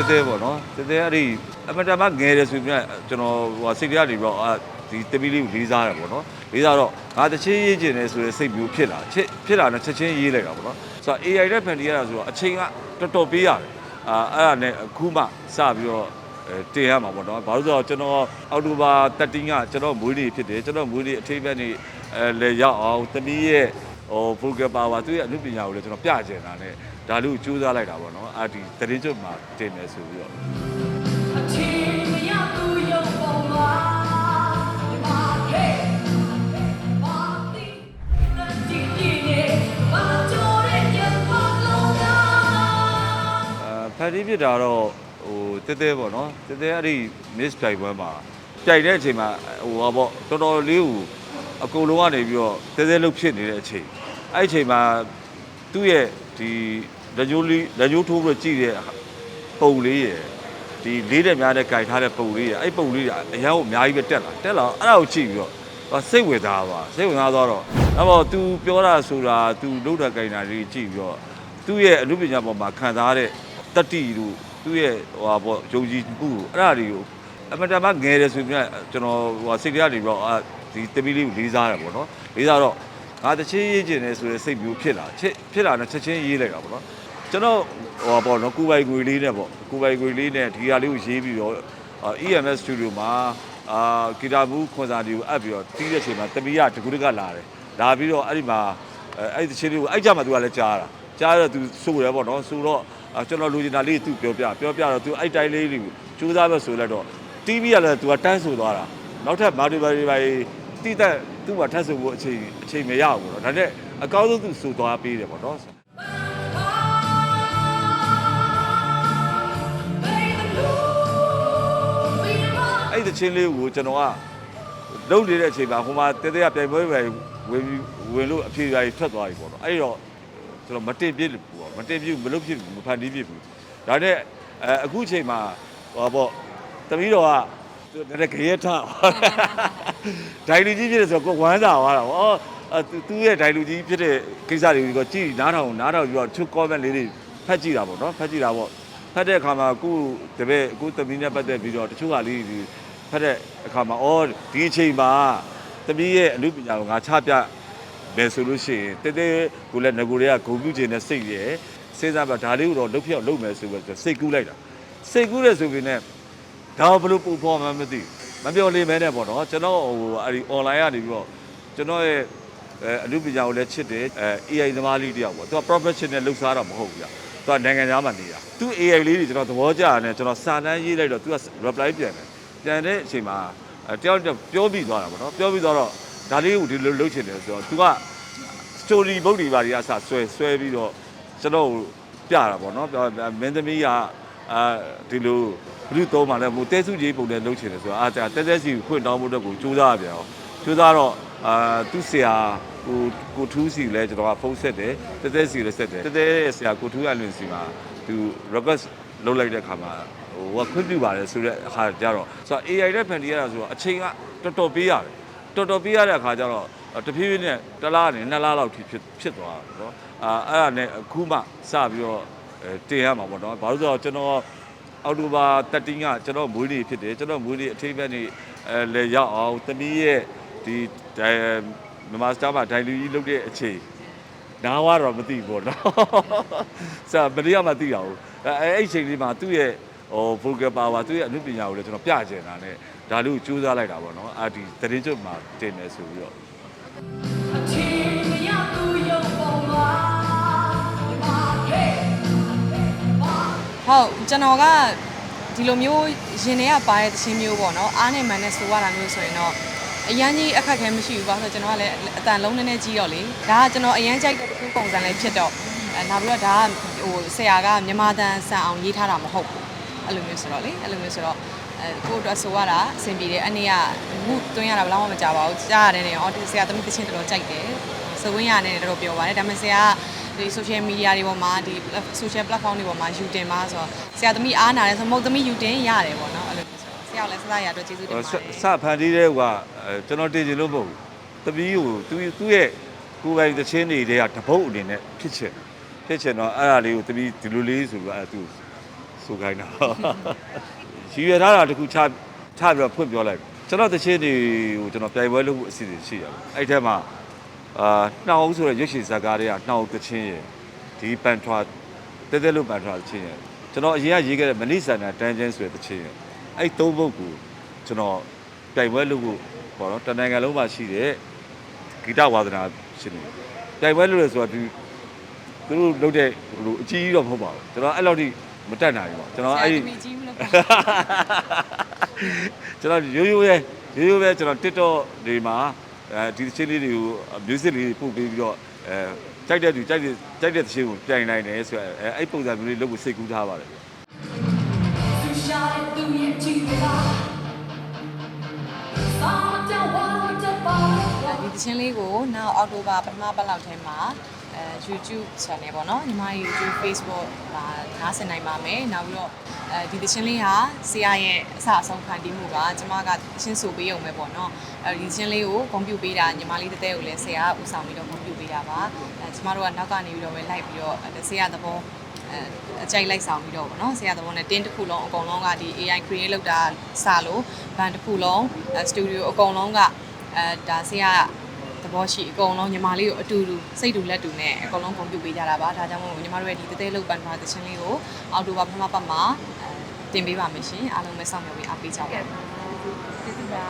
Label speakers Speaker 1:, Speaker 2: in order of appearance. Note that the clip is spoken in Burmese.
Speaker 1: တဲတဲပေါ့နော်တဲတဲအဲ့ဒီအမတမငယ်တယ်ဆိုပြီးတော့ကျွန်တော်ဟိုစိတ်ထဲကနေပြီးတော့အာဒီတမီလေးကိုလေးစားတယ်ပေါ့နော်လေးစားတော့ငါတချင်းရေးကျင်တယ်ဆိုတဲ့စိတ်မျိုးဖြစ်လာချစ်ဖြစ်လာတော့ချက်ချင်းရေးလိုက်တာပေါ့နော်ဆိုတော့ AI နဲ့ဖန်တီးရတာဆိုတော့အချိန်ကတော်တော်ပေးရတယ်အာအဲ့ဒါနဲ့အခုမှစပြီးတော့အဲတင်ရမှာပေါ့နော်ဘာလို့ဆိုတော့ကျွန်တော်အောက်တိုဘာ13ကကျွန်တော်မွေးနေ့ဖြစ်တယ်ကျွန်တော်မွေးနေ့အထိပ္ပယ်နေ့အဲလေရောက်အောင်တမီရဲ့ဟို program power သူရဲ့အမှုပညာကိုလည်းကျွန်တော်ပြကျင်တာနဲ့ ဒါလို့ကြိုးစားလိုက်တာပေါ့နော်အာဒီတရင်ကျွတ်မှာတင်မယ်ဆိုပြီးတော့
Speaker 2: အချီမရသူရုပ်ပေါ်မှာဒီမှာဟဲ့ဘာတိဒီဒီနဲ့ဘာကြောတဲ့ညပေါ်လုံးက
Speaker 1: အာဖန်တီးဖြစ်တာတော့ဟိုတဲတဲပေါ့နော်တဲတဲအဲ့ဒီ miss ပြိုင်ပွဲမှာပြိုင်တဲ့အချိန်မှာဟိုဟာပေါ့တော်တော်လေးကိုအကုန်လုံးကနေပြီးတော့တဲတဲလုတ်ဖြစ်နေတဲ့အချိန်အဲ့ဒီအချိန်မှာသူ့ရဲ့ ဒီလက်ညှိုးလေးလက်ညှိုးထိုးပြီးတော့ကြည့်တဲ့ပုံလေးရယ်ဒီလေးတဲ့များတဲ့ကြိုင်ထားတဲ့ပုံလေးရယ်အဲ့ပုံလေးကအရန်ကိုအများကြီးပဲတက်လာတက်လာအဲ့ဒါကိုကြည့်ပြီးတော့ဟိုစိတ်ဝင်စားပါစိတ်ဝင်စားသွားတော့အဲ့တော့ तू ပြောတာဆိုတာ तू လုတ်တာကြိုင်တာလေးကြည့်ပြီးတော့သူ့ရဲ့အမှုပညာပေါ်မှာခံစားတဲ့တတိတို့သူ့ရဲ့ဟိုဟာပေါ့ယုံကြည်မှုကိုအဲ့ဒါတွေကိုအမတန်မှငယ်တယ်ဆိုပြီးတော့ကျွန်တော်ဟိုဟာစိတ်ထဲကနေပြီးတော့အာဒီတမီလေးကိုလေးစားတယ်ပေါ့နော်လေးစားတော့ ငါတချင်းရေးကျင်တယ်ဆိုတဲ့စိတ်မျိုးဖြစ်လာချစ်ဖြစ်လာတော့ချက်ချင်းရေးလိုက်တာပေါ့နော်ကျွန်တော်ဟိုဟာပေါ့နော်ကိုပိုင်ငွေလေးနဲ့ပေါ့ကိုပိုင်ငွေလေးနဲ့ဒီဟာလေးကိုရေးပြီးတော့အာ EMS studio မှာအာဂီတာဘူးခွန်စာတွေကိုအပ်ပြီးတော့တီးတဲ့အချိန်မှာတမီးကတကူတကလာတယ်လာပြီးတော့အဲ့ဒီမှာအဲအဲ့ဒီတချင်းလေးကိုအဲ့ကြမှာသူကလည်းကြားတာကြားတော့သူစိုးရဲပေါ့နော်ဆိုတော့အာကျွန်တော်လူချင်တာလေးသူပြောပြပြောပြတော့သူအဲ့တိုင်းလေးတွေကိုစူးစမ်းပဲဆိုလိုက်တော့ TV ကလည်းသူကတန်းဆိုသွားတာနောက်ထပ်မာတီဘာတွေပါတိတက် သူ့မှာထပ်ဆိုဖို့အချိန်အချိန်မရဘူးပေါ့နော်ဒါနဲ့အကောင်းဆုံးသူဆိုသွားပေးတယ်ပေါ့နော်အဲ့ဒီတချင်းလေးကိုကျွန်တော်ကလုံနေတဲ့အချိန်မှာဟိုမှာတဲတဲကပြိုင်ပွဲပဲဝင်ပြီးဝင်လို့အဖြေအကြီးထွက်သွားပြီပေါ့နော်အဲ့တော့ကျွန်တော်မတင်ပြစ်ဘူးပေါ့မတင်ပြစ်ဘူးမလုပ်ဖြစ်ဘူးမဖန်တီးဖြစ်ဘူးဒါနဲ့အဲအခုအချိန်မှာဟောပေါ့တမီးတော်က တကယ်ခရဲထဒိုင်လူကြီးဖြစ်တယ်ဆိုတော့ကိုဝမ်းသာသွားတာဗောအဲသူရဲ့ဒိုင်လူကြီးဖြစ်တဲ့ကိစ္စတွေကိုကြည့်နားထောင်နားထောင်ပြီးတော့သူ comment လေးတွေဖတ်ကြည့်တာပေါ့နော်ဖတ်ကြည့်တာပေါ့ဖတ်တဲ့အခါမှာအခုတပည့်အခုတမီးနဲ့ပတ်သက်ပြီးတော့တချို့ကလေးတွေဖတ်တဲ့အခါမှာအော်ဒီအချိန်မှာသမီးရဲ့အမှုပညာကိုငါချပြမယ်ဆိုလို့ရှိရင်တဲတဲကိုလည်းငကိုတွေကဂုံပြူခြင်းနဲ့စိတ်ရယ်စဉ်းစားပါဒါလေးကိုတော့လှုပ်ဖြောက်လုပ်မယ်ဆိုပြီးတော့စိတ်ကူးလိုက်တာစိတ်ကူးတယ်ဆိုပြီးနဲ့ ဒါဘလို့ပူဖော်မှမသိဘူးမပြောလိမ့်မဲနဲ့ပေါ့နော်ကျွန်တော်ဟိုအဲ့ဒီ online ကနေပြီးတော့ကျွန်တော်ရဲ့အဲအမှုပညာကိုလည်းချစ်တယ်အဲ AI သမားလေးတယောက်ပေါ့သူက professional လုပ်စားတာမဟုတ်ဘူးဗျသူကနိုင်ငံသားမှနေတာသူ AI လေးတွေကျွန်တော်သဘောကျတယ်ကျွန်တော်စာတန်းရေးလိုက်တော့သူက reply ပြန်တယ်ပြန်တဲ့အချိန်မှာအဲတယောက်တစ်ယောက်ပြောပြီးသွားတာပေါ့နော်ပြောပြီးသွားတော့ဒါလေးကိုဒီလိုလုပ်ချင်တယ်ဆိုတော့ तू က story ဘုတ်တွေပါတွေအစားဆွဲဆွဲပြီးတော့ကျွန်တော်ကိုပြတာပေါ့နော်ပြောမင်းသမီးက အာဒီလိုဘုရုသုံးမှလည်းဟိုတဲစုကြီးပုံနဲ့လုပ်ချင်တယ်ဆိုတော့အာတဲတဲစီကိုခွင့်တောင်းဖို့အတွက်ကိုစူးစမ်းရပြန်အောင်စူးစမ်းတော့အာသူ့ဆရာကိုကိုထူးစီလည်းကျွန်တော်ကဖုန်းဆက်တယ်တဲတဲစီလည်းဆက်တယ်တဲတဲရဲ့ဆရာကိုထူးအလွင်စီမှာသူ request လုပ်လိုက်တဲ့ခါမှာဟိုကခွင့်ပြုပါတယ်ဆိုတဲ့အခါကျတော့ဆိုတော့ AI နဲ့ဖန်တီးရတာဆိုတော့အချိန်ကတော်တော်ပေးရတယ်တော်တော်ပေးရတဲ့အခါကျတော့တဖြည်းဖြည်းနဲ့တစ်လားနဲ့နှစ်လားလောက်ထိဖြစ်ဖြစ်သွားတာပေါ့နော်အာအဲ့ဒါနဲ့အခုမှစပြီးတော့အဲ တင်ရမှာပေါ့နော်ဘာလို့ဆိုတော့ကျွန်တော်အောက်တိုဘာ13ကကျွန်တော်မွေးနေ့ဖြစ်တယ်ကျွန်တော်မွေးနေ့အထိပ္ပယ်နေ့အဲလေရောက်အောင်တမီးရဲ့ဒီမြန်မာစတာမှာဒိုင်လူကြီးလုပ်တဲ့အချိန်နားဝတော့မသိဘူးပေါ့နော်။ဆရာမရိယမသိရဘူး။အဲအဲ့အချိန်လေးမှာသူ့ရဲ့ဟို vocal power သူ့ရဲ့အမှုပညာကိုလည်းကျွန်တော်ပြကျင်တာနဲ့ဒါလို့ကြိုးစားလိုက်တာပေါ့နော်။အာဒီတရင်ကျွတ်မှာတင်တယ်ဆိုပြီးတော့
Speaker 3: ဟုတ်ကျွန်တော်ကဒီလိုမျိုးရင်ထဲကပါတဲ့သချင်းမျိုးပေါ့နော်အားနဲ့မှန်နဲ့ဆိုရတာမျိုးဆိုရင်တော့အရန်ကြီးအခက်ခဲမရှိဘူးပါဆိုတော့ကျွန်တော်ကလည်းအတန်လုံးနည်းနည်းကြီးတော့လေဒါကကျွန်တော်အရန်ကြိုက်တဲ့တစ်ခုပုံစံလေးဖြစ်တော့အဲနောက်ပြီးတော့ဒါကဟိုဆရာကမြန်မာတန်ဆန်အောင်ရေးထားတာမဟုတ်ဘူးအဲ့လိုမျိုးဆိုတော့လေအဲ့လိုမျိုးဆိုတော့အဲကိုယ့်အတွက်ဆိုရတာအဆင်ပြေတယ်အနေကမှုတွင်းရတာဘယ်တော့မှမကြပါဘူးကြားရတယ်နေအော်ဒီဆရာသမီးသချင်းတော်တော်ကြိုက်တယ်စဝင်းရနေတော်တော်ပြောပါတယ်ဒါပေမဲ့ဆရာက ဒီ social media တွေပေါ်မှာဒီ social platform တွေပေါ်မှာယူတင်မှာဆိုတော့ဆရာသမီးအားနာတယ်ဆိုတော့မဟုတ်သမီးယူတင်ရတယ်ပေါ့နော်အဲ့လိုမျိုးဆိုတော့ဆရာကလည်းစစရအတွက်ကျေးဇူးတင်ပါတ
Speaker 1: စ
Speaker 3: ယ်
Speaker 1: စဖန်တီးတဲ့ကအဲကျွန်တော်တင်ချင်လို့မဟုတ်ဘူး။တပီးကိုသူသူ့ရဲ့ကိုယ်ပိုင်သချင်းတွေကတပုတ်အနေနဲ့ဖြစ်ချင်ဖြစ်ချင်တော့အဲ့ဒါလေးကိုတပီးဒီလိုလေးဆိုပြီးတော့အဲ့သူစဆိုခိုင်းတာရည်ရွယ်ထားတာတခုချချပြီးတော့ဖွင့်ပြောလိုက်ကျွန်တော်တချင်းတွေကိုကျွန်တော်ပြိုင်ပွဲလုပ်ဖို့အစီအစဉ်ရှိရပါအဲ့ထဲမှာ အာနှောက်ဆိုတဲ့ရွှေရှင်ဇာတ်ကားတွေကနှောက်တချင်းရယ်ဒီပန်ထွာတဲတဲလို့ပန်ထွာတချင်းရယ်ကျွန်တော်အရင်ကရေးခဲ့တဲ့မနိဆန္ဒတန်းချင်းဆိုတဲ့တချင်းရယ်အဲ့သုံးပုဒ်ကိုကျွန်တော်ပြိုင်ပွဲလုပ်ဖို့ပေါ့နော်တနိုင်ငံလုံးမှာရှိတဲ့ဂီတဝါသနာရှင်တွေပြိုင်ပွဲလုပ်ရဆိုတော့ဒီသူတို့လုပ်တဲ့ဟိုလိုအကြီးကြီးတော့မဟုတ်ပါဘူးကျွန်တော်အဲ့လောက်ထိမတက်နိုင်ဘူးပေါ့ကျွန်တော်အဲ့ဒီ
Speaker 3: ဒီကြီးမလို့ပါ
Speaker 1: ကျွန်တော်ရိုးရိုးရဲရိုးရိုးပဲကျွန်တော် TikTok တွေမှာ အဲဒီသချင်းလေးတွေကို music လေးပို့ပေးပြီးတော့အဲကြိုက်တဲ့သူကြိုက်တဲ့ကြိုက်တဲ့သချင်းကိုပြိုင်နိုင်တယ်ဆိုတော့အဲအဲ့ပုံစံမျိုးလေးလုပ်ဖို့စိတ်ကူးထားပါတယ်
Speaker 2: သူရှာတဲ့သူရဲ့ကြည့်လားစာကြောင့်ဝါတော့ပါ
Speaker 3: ဒီသချင်းလေးကိုနောက်အောက်တိုဘာပထမပတ်လောက်ထဲမှာ အဲ YouTube channel ပေါ့နော်ညီမ YouTube Facebook မှာနားဆင်နိုင်ပါမယ်နောက်ပြီးတော့အဲဒီသချင်းလေးဟာဆရာရဲ့အစအဆုံးခံတီးမှုကကျမကသချင်းဆိုပေးရုံပဲပေါ့နော်အဲဒီသချင်းလေးကိုဂုဏ်ပြုပေးတာညီမလေးတတဲကိုလည်းဆရာကဦးဆောင်ပြီးတော့ဂုဏ်ပြုပေးတာပါအဲကျမတို့ကနောက်ကနေပြီးတော့ပဲလိုက်ပြီးတော့အဲဆရာသဘောအဲအကြိုက်လိုက်ဆောင်ပြီးတော့ဗောနော်ဆရာသဘောနဲ့တင်းတစ်ခုလုံးအကုန်လုံးကဒီ AI create လုပ်တာစလို့ဘန်တစ်ခုလုံးစတူဒီယိုအကုန်လုံးကအဲဒါဆရာ သဘောရှိအကုန်လုံးညီမလေးကိုအတူတူစိတ်တူလက်တူနဲ့အကုန်လုံးကွန်ပျူပေးကြတာပါဒါကြောင့်မို့ညီမတို့ရဲ့ဒီတဲတဲလောက်ပန်ပါသချင်းလေးကိုအော်တိုဘာပထမပတ်မှာအဲတင်ပေးပါမယ်ရှင်အားလုံးပဲစောင့်မျှော်ပြီးအားပေးကြပါဦးကျေးဇူးပါ